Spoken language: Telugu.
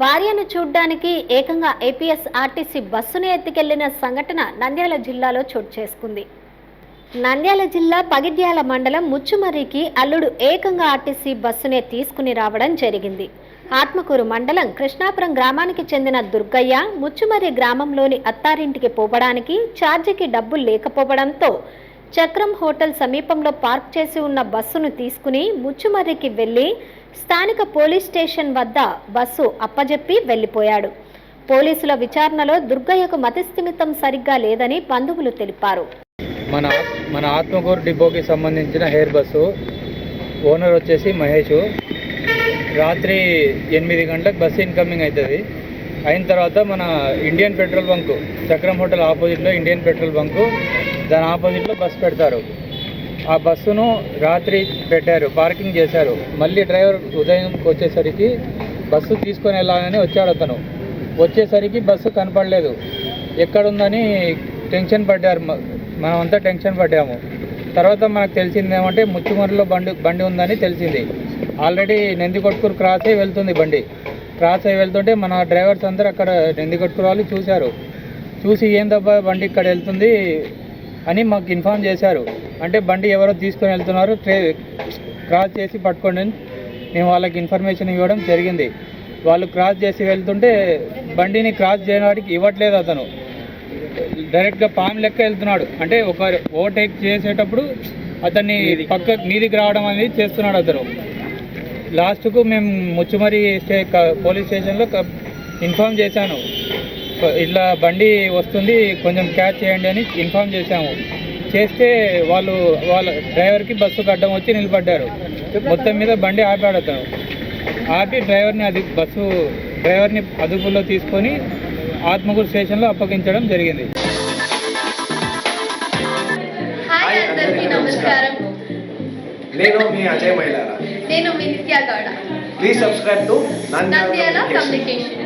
భార్యను చూడ్డానికి ఏకంగా ఏపీఎస్ ఆర్టీసీ బస్సును ఎత్తుకెళ్ళిన సంఘటన నంద్యాల జిల్లాలో చోటు చేసుకుంది. నంద్యాల జిల్లా పగిడ్యాల మండలం ముచ్చుమర్రికి అల్లుడు ఏకంగా ఆర్టీసీ బస్సునే తీసుకుని రావడం జరిగింది. ఆత్మకూరు మండలం కృష్ణాపురం గ్రామానికి చెందిన దుర్గయ్య ముచ్చుమర్రి గ్రామంలోని అత్తారింటికి పోవడానికి ఛార్జీకి డబ్బులు లేకపోవడంతో చక్రం హోటల్ సమీపంలో పార్క్ చేసి ఉన్న బస్సును తీసుకుని ముచ్చుమర్రికి వెళ్ళి స్థానిక పోలీస్ స్టేషన్ వద్ద బస్సు అప్పజెప్పి వెళ్ళిపోయాడు. పోలీసుల విచారణలో దుర్గయ్యకు మతిస్థిమితం సరిగ్గా లేదని బంధువులు తెలిపారు. మన మన ఆత్మకూరు డిపోకి సంబంధించిన హెయిర్ బస్సు ఓనర్ వచ్చేసి మహేష్. రాత్రి ఎనిమిది గంటలకు బస్సు ఇన్కమింగ్ అవుతుంది. అయిన తర్వాత మన Indian petrol bunk Chakram hotel ఆపోజిట్లో ఇండియన్ పెట్రోల్ బంకు దాని ఆపోజిట్లో బస్సు పెడతారు. ఆ బస్సును రాత్రి పెట్టారు పార్కింగ్ చేశారు. మళ్ళీ డ్రైవర్ ఉదయం వచ్చేసరికి బస్సు తీసుకొని వెళ్ళాలని వచ్చాడు అతను. వచ్చేసరికి బస్సు కనపడలేదు. ఎక్కడుందని టెన్షన్ పడ్డారు. మనమంతా టెన్షన్ పడ్డాము. తర్వాత మనకు తెలిసింది ఏమంటే ముచ్చుమర్రిలో బండి బండి ఉందని తెలిసింది. ఆల్రెడీ నందికొట్కూరు క్రాస్ అయి వెళ్తుంది బండి. క్రాస్ అయి వెళ్తుంటే మన డ్రైవర్స్ అందరూ అక్కడ నందికొట్కూరు వాళ్ళు చూశారు. చూసి ఏందబ్బా బండి ఇక్కడ వెళ్తుంది అని మాకు ఇన్ఫామ్ చేశారు. అంటే బండి ఎవరో తీసుకొని వెళ్తున్నారు ట్రే క్రాస్ చేసి పట్టుకోండి మేము వాళ్ళకి ఇన్ఫర్మేషన్ ఇవ్వడం జరిగింది. వాళ్ళు క్రాస్ చేసి వెళ్తుంటే బండిని క్రాస్ చేయడానికి ఇవ్వట్లేదు అతను. డైరెక్ట్గా పాము లెక్క వెళ్తున్నాడు. అంటే ఒక ఓవర్టేక్ చేసేటప్పుడు అతన్ని పక్క మీదికి రావడం అనేది చేస్తున్నాడు అతను. లాస్ట్కు మేము ముచ్చుమరి స్టే పోలీస్ స్టేషన్లో ఇన్ఫామ్ చేశాను. ఇట్లా బండి వస్తుంది కొంచెం క్యాచ్ చేయండి అని ఇన్ఫామ్ చేశాము. చేస్తే వాళ్ళు వాళ్ళ డ్రైవర్కి బస్సుకు అడ్డం వచ్చి నిలబడ్డారు. మొత్తం మీద బండి ఆపాడు అతను ఆపి డ్రైవర్ని అది బస్సు డ్రైవర్ని అదుపులో తీసుకొని ఆత్మకూరు స్టేషన్లో అప్పగించడం జరిగింది. హాయ్ అందరికీ నమస్కారం. నేను మీ అజయ్ మైలారా. నేను మీ Nitya Gowda please subscribe to Nandyala communication